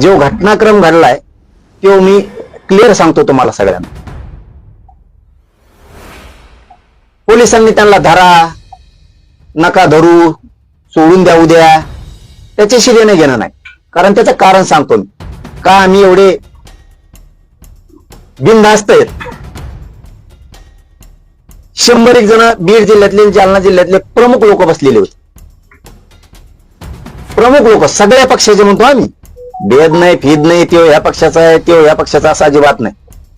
जो घटनाक्रम घडलाय तो मी क्लिअर सांगतो तुम्हाला सगळ्यांना. पोलिसांनी त्यांना धरा नका धरू सोडून द्या उद्या. त्याच्याशी देणं घेणं नाही. कारण त्याचं कारण सांगतो मी. का आम्ही एवढे बिनधास्त आहेत? शंभर एक जण बीड जिल्ह्यातले जालना जिल्ह्यातले प्रमुख लोक बसलेले होते. प्रमुख लोक सगळ्या पक्षाचे म्हणतो आम्ही. भेद नाही फीद नाही तो ह्या पक्षाचा आहे तो ह्या पक्षाचा असा अजिबात नाही.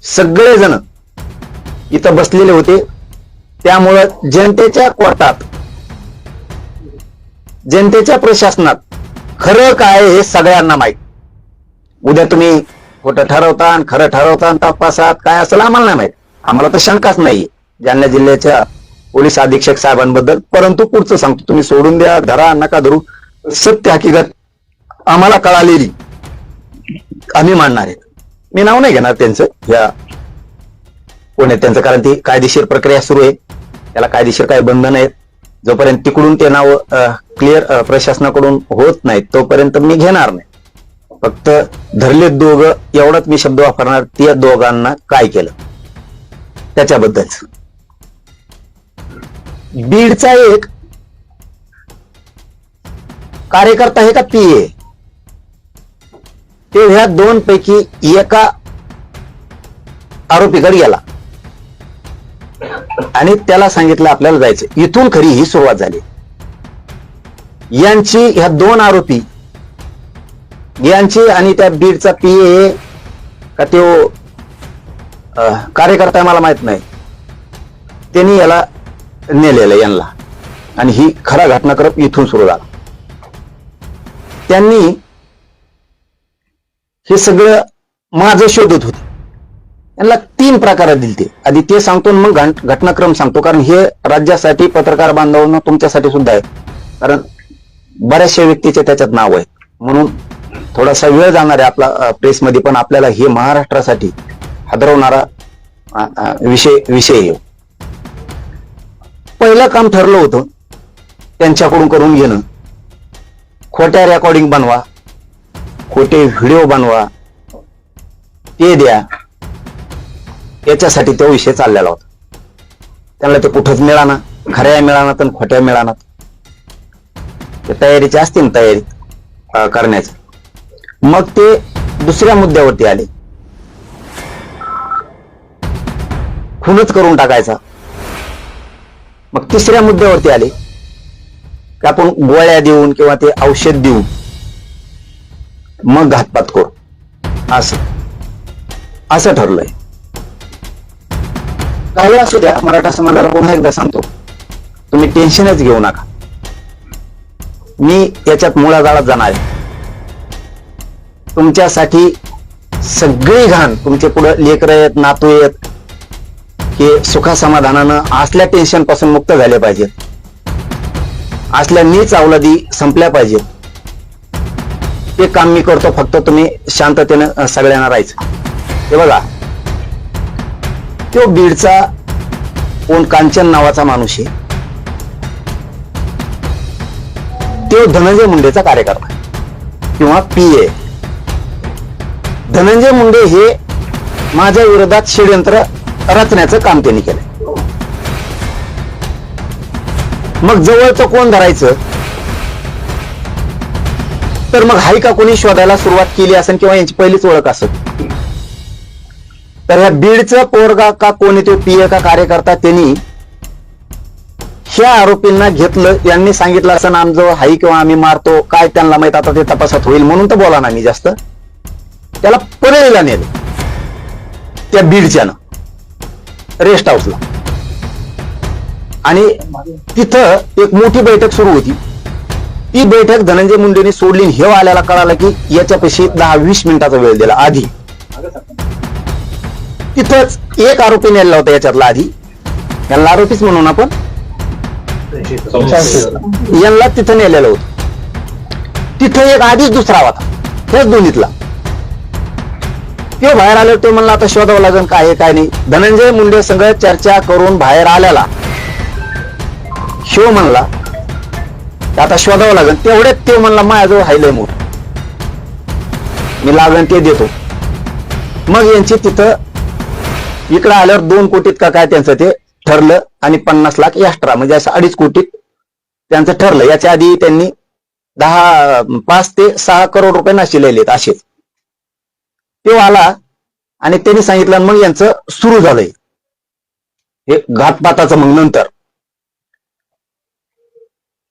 सगळे जण इथं बसलेले होते. त्यामुळं जनतेच्या कोर्टात जनतेच्या प्रशासनात खरं काय हे सगळ्यांना माहीत. उद्या तुम्ही खोटं ठरवता आणि खरं ठरवता तपासात काय असेल आम्हाला नाही माहीत. आम्हाला तर शंकाच नाही जालना जिल्ह्याच्या पोलीस अधीक्षक साहेबांबद्दल परंतु पुढचं सांगतो. तुम्ही सोडून द्या धरा नका धरू. सत्य हकीकत आम्हाला कळालेली. आम्ही मानणार आहेत. मी नाव नाही घेणार त्यांचं या कोण आहे त्यांचं कारण ती कायदेशीर प्रक्रिया सुरू आहे. त्याला कायदेशीर काही बंधन आहेत जोपर्यंत तिकडून ते नाव क्लिअर प्रशासनाकडून होत नाहीत तोपर्यंत मी घेणार नाही. फक्त धरले दोघ एवढाच मी शब्द वापरणार त्या दोघांना काय केलं? त्याच्याबद्दलच. बीडचा एक कार्यकर्ता आहे का पीए ते ह्या दोन पैकी एका आरोपीकडे गेला. आणि त्याला सांगितलं आपल्याला जायचं. इथून खरी ही सुरुवात झाली. यांची ह्या दोन आरोपी यांची आणि त्या बीडचा पीए का तो कार्यकर्ता आहे मला माहीत नाही. त्यांनी याला नेलेलं यांना. आणि ही खरा घटनाक्रम इथून सुरू झाला. त्यांनी हे सगळं माझं शोधत होते. यांना तीन प्रकार दिलते. आधी ते सांगतो मग घट- घटनाक्रम सांगतो. कारण हे राज्यासाठी पत्रकार बांधवांना तुमच्यासाठी सुद्धा आहे कारण बऱ्याचशा व्यक्तीचे त्याच्यात नाव आहे म्हणून थोडासा वेळ जाणार आहे आपला प्रेसमध्ये पण आपल्याला हे महाराष्ट्रासाठी हादरवणारा विषय विषय आहे. पहिलं काम ठरलं होतं त्यांच्याकडून करून घेणं. खोट्या रेकॉर्डिंग बनवा. खोटे व्हिडिओ बनवा ते द्या. याच्यासाठी तो विषय चाललेला होता. त्यांना ते कुठंच मिळाना खऱ्या मिळाना तर खोट्या मिळाना. ते तयारीचे असतील ना तयारी करण्याचे. मग ते दुसऱ्या मुद्द्यावरती आले. खूनच करून टाकायचा. मग तिसऱ्या मुद्द्यावरती आले. की आपण गोळ्या देऊन किंवा ते औषध देऊन मग घातपात कोण असं. असं ठरलंय. काही असू द्या मराठा समाजाला पुन्हा एकदा सांगतो. तुम्ही टेन्शनच घेऊ नका. मी याच्यात मुळाजाळात जाणार आहे. तुमच्यासाठी सगळी घाण तुमचे पुढे लेकर आहेत नातू आहेत हे सुखासमाधानानं असल्या टेन्शनपासून मुक्त झाले पाहिजेत. असल्या नीच अवलादी संपल्या पाहिजेत. ते काम मी करतो फक्त तुम्ही शांततेनं सगळ्यांना राहायचं. हे बघा. तो बीडचा कोण कांचन नावाचा माणूस आहे. तो धनंजय मुंडेचा कार्यकर्ता किंवा पी ए धनंजय मुंडे हे माझ्या विरोधात षडयंत्र रचण्याचं काम त्यांनी केलं मग जवळचं कोण धरायचं? तर मग हाय का कोणी शोधायला सुरुवात केली असेल किंवा यांची पहिलीच ओळख असेल? तर ह्या बीडचं पोरगा का कोणी तो पीए का कार्यकर्ता त्यांनी ह्या आरोपींना घेतलं यांनी सांगितलं असं आमचं हाई किंवा आम्ही मारतो काय त्यांना माहीत आता ते तपासात होईल म्हणून तर बोला ना मी जास्त. त्याला परळीला नेलं. त्या बीडच्यानं. रेस्ट हाऊसला. आणि तिथं एक मोठी बैठक सुरू होती. ती बैठक धनंजय मुंडेने सोडली. हे आल्याला कळालं की याच्यापेक्षा दहा वीस मिनिटाचा वेळ दिला. आधी. तिथंच एक आरोपी नेला होता याच्यातला आधी. यांना आरोपीच म्हणून आपण? यांना तिथं नेलेलं होतं. तिथं एक आधीच दुसरा होता. हेच दोन्हीतला. ते बाहेर आले ते म्हणलं आता शोधावं लागेल काय आहे, काय नाही. धनंजय मुंडे संघ चर्चा करून बाहेर आल्याला शिव म्हणला आता शोधावं लागेल. तेवढ्यात ते म्हणला माझ्याजवळ हायलय मोठ. मी लागण ते देतो. मग यांची तिथं इकडं आल्यावर दोन कोटीत का काय त्यांचं ते ठरलं आणि पन्नास लाख एक्स्ट्रा म्हणजे असं अडीच कोटीत त्यांचं ठरलं. याच्या आधी त्यांनी दहा पाच ते सहा करोड रुपये नाशिलेलेत असेच तो आला आणि त्यांनी सांगितलं मग यांचं सुरू झालंय. हे घातपाताचं मग नंतर.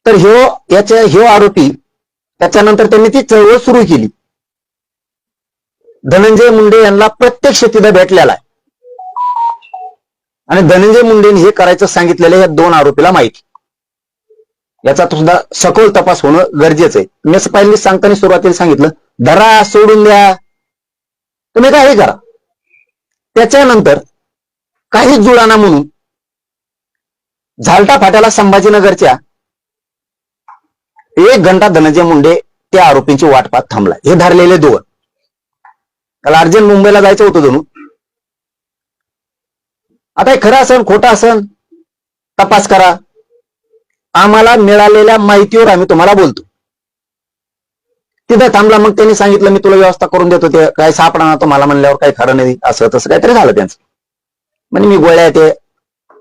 तर ह्यो याच्या ह्यो आरोपी त्याच्यानंतर त्यांनी ती चळवळ सुरू केली. धनंजय मुंडे यांना प्रत्यक्ष तिथं भेटलेला आहे. आणि धनंजय मुंडेने हे करायचं सांगितलेलं या दोन आरोपीला माहिती. याचा सुद्धा सखोल तपास होणं गरजेचं आहे. मी असं पहिल्यांदा सांगताना सुरुवातीला सांगितलं धरा सोडून द्या. तुम्ही काही करा. त्याच्यानंतर काही जुळाना म्हणून झालटा फाट्याला संभाजीनगरच्या एक घंटा धनंजय मुंडे त्या आरोपींची वाट पाहत थांबला हे धरलेले दोन. त्याला अर्जंट मुंबईला जायचं होतं जणू आता हे खरं असन खोटं असन? तपास करा. आम्हाला मिळालेल्या माहितीवर आम्ही तुम्हाला बोलतो. तिथं थांबला मग त्यांनी सांगितलं मी तुला व्यवस्था करून देतो ते काय सापडा तुम्हाला म्हणल्यावर काही खरं नाही असं तसं काहीतरी झालं त्यांचं. म्हणजे मी गोळ्या ते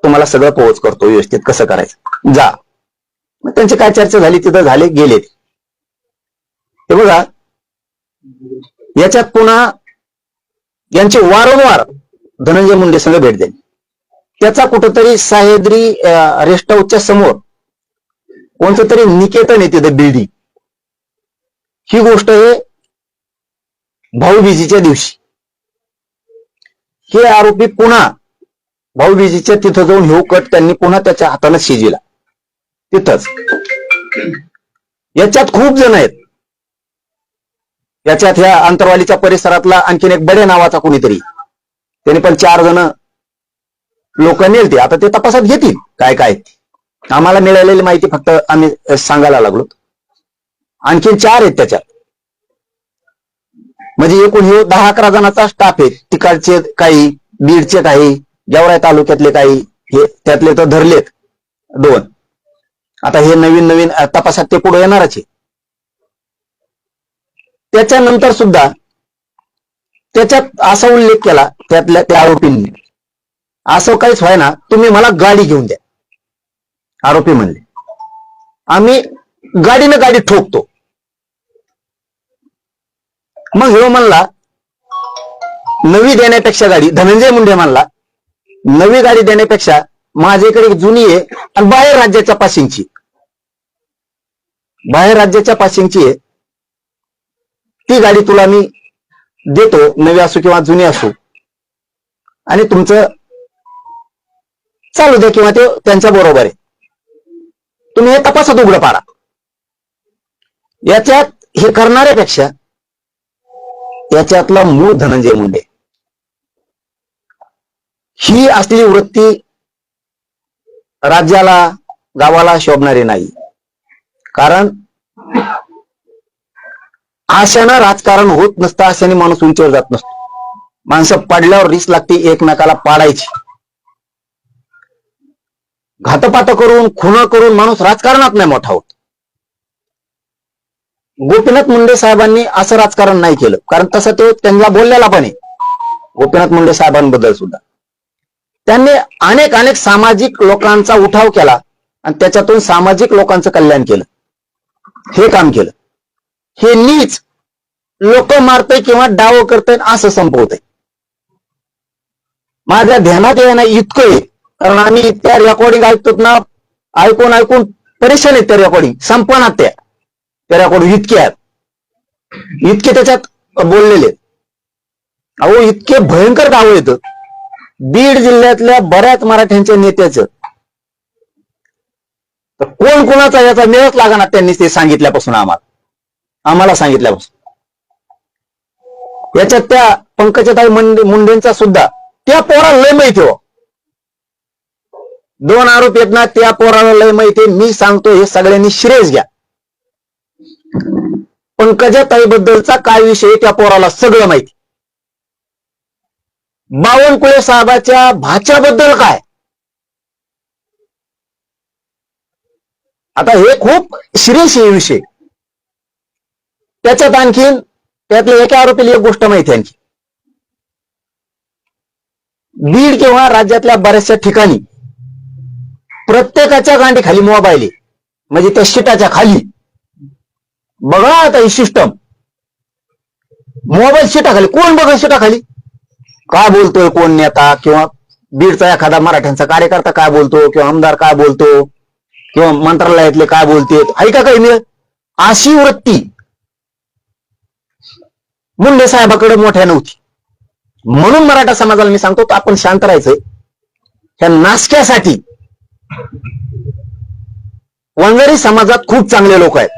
तुम्हाला सगळं पोहोच करतो व्यवस्थित कसं करायचं? जा. मग त्यांची काय चर्चा झाली? तिथं झाले गेले ते हे बघा याच्यात पुन्हा यांचे वारंवार धनंजय मुंडे संघ भेट द्यावी त्याचा कुठंतरी सह्याद्री रेस्ट हाऊसच्या समोर कोणतं तरी निकेतन आहे तिथं बिल्डिंग ही गोष्ट आहे भाऊबीजीच्या दिवशी. हे आरोपी पुन्हा भाऊबीजीच्या तिथं जाऊन हे कट त्यांनी पुन्हा त्याच्या हाताला शिजिला तिथंच याच्यात खूप जण आहेत. याच्यात ह्या अंतरवालीच्या परिसरातला आणखीन एक बडे नावाचा कोणीतरी. त्याने पण चार जण लोक नेलते. आता ते तपासात घेतील काय काय. आम्हाला मिळालेली माहिती फक्त आम्ही सांगायला लागलो. आणखीन चार आहेत त्याच्यात. म्हणजे एकूण हे दहा अकरा जणांचा स्टाफ आहे. तिकडचे काही बीडचे काही गेवराई तालुक्यातले काही हे त्यातले तर धरलेत दोन. आता हे नवीन नवीन तपासात ते पुढे येणारच आहे. त्याच्यानंतर सुद्धा त्याच्यात असा उल्लेख केला त्यातल्या त्या आरोपींनी. असं काहीच व्हाय ना तुम्ही मला गाडी घेऊन द्या. आरोपी म्हणले. आम्ही गाडीनं गाडी ठोकतो. मग हिरो म्हणला नवी देण्यापेक्षा गाडी धनंजय मुंडे म्हणला नवी गाडी देण्यापेक्षा माझ्याकडे जुनी आहे आणि बाहेर राज्याच्या पासिंगची बाहेर राज्याच्या पासिंगची आहे. ती गाडी तुला मी देतो नवी असो किंवा जुनी असो. आणि तुमचं चालू द्या किंवा ते त्यांच्या बरोबर आहे. तुम्ही हे तपासत उघडं पाडा. याच्यात हे करणाऱ्यापेक्षा याच्यातला मूळ धनंजय मुंडे. ही असलेली वृत्ती राज्याला गावाला शोभणारी नाही. कारण आशानं राजकारण होत नसतं आशाने माणूस उंचीवर जात नसतो. माणसं पडल्यावर रिस लागते एकमेकाला पाडायची. घातपात करून खुन करून माणूस राजकारणात नाही मोठा होत. गोपीनाथ मुंडे साहेबांनी असं राजकारण नाही केलं. कारण तसं ते त्यांना बोललेला पण आहे. गोपीनाथ मुंडे साहेबांबद्दल सुद्धा. त्यांनी अनेक अनेक सामाजिक लोकांचा उठाव केला आणि त्याच्यातून सामाजिक लोकांचं कल्याण केलं. हे काम केलं. हे नीच लोक मारतय किंवा डाव करतय असं संपवतंय. माझ्या ध्यानात येणं इतकं आहे कारण आम्ही त्या रेकॉर्डिंग ऐकतो ना ऐकून ऐकून परेशान आहेत त्या रेकॉर्डिंग संपणार त्या. त्या रेकॉर्डिंग इतके आहेत. इतके त्याच्यात बोललेले अहो इतके भयंकर दाव येत बीड जिल्ह्यातल्या बऱ्याच मराठ्यांच्या नेत्याचं. तर कोण कोणाचा याचा मेळच लागणार त्यांनी ते सांगितल्यापासून आम्हाला आम्हाला सांगितल्यापासून. याच्यात त्या पंकजताई मुंडेंचा सुद्धा त्या पोराला लय माहिती हो. दोन आरोप येत ना त्या पोराला लय माहिती आहे. मी सांगतो हे सगळ्यांनी श्रेयस घ्या. पंकजाताईबद्दलचा काय विषय त्या पोराला सगळं माहिती. बावनकुळे साहेबाच्या भाच्याबद्दल काय? आता हे खूप सिरियस आहे विषय. त्याच्यात आणखीन त्यातल्या एका आरोपीला एक गोष्ट माहिती आहे आणखी. बीड किंवा राज्यातल्या बऱ्याचशा ठिकाणी प्रत्येकाच्या गांडी खाली मोबाईल आहे. म्हणजे त्या शिटाच्या खाली. बघा आता ही सिस्टम मोबाईल शिटाखाली. कोण बघा शिटाखाली? काय बोलतोय कोण नेता? किंवा बीडचा एखादा मराठ्यांचा कार्यकर्ता काय बोलतो? किंवा आमदार काय बोलतो? किंवा मंत्रालयातले काय बोलते ऐका काही मिळ? अशी वृत्ती मुंडे साहेबाकडे मोठ्या नव्हती. म्हणून मराठा समाजाला मी सांगतो आपण शांत राहायचंय. त्या नाशक्यासाठी वंजारी समाजात खूप चांगले लोक आहेत.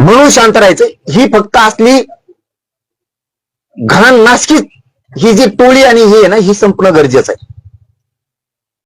म्हणून शांत राहायचंय. ही फक्त असली घाण नासकी ही जी टोळी आणि ही आहे ना ही संपणं गरजेचं आहे.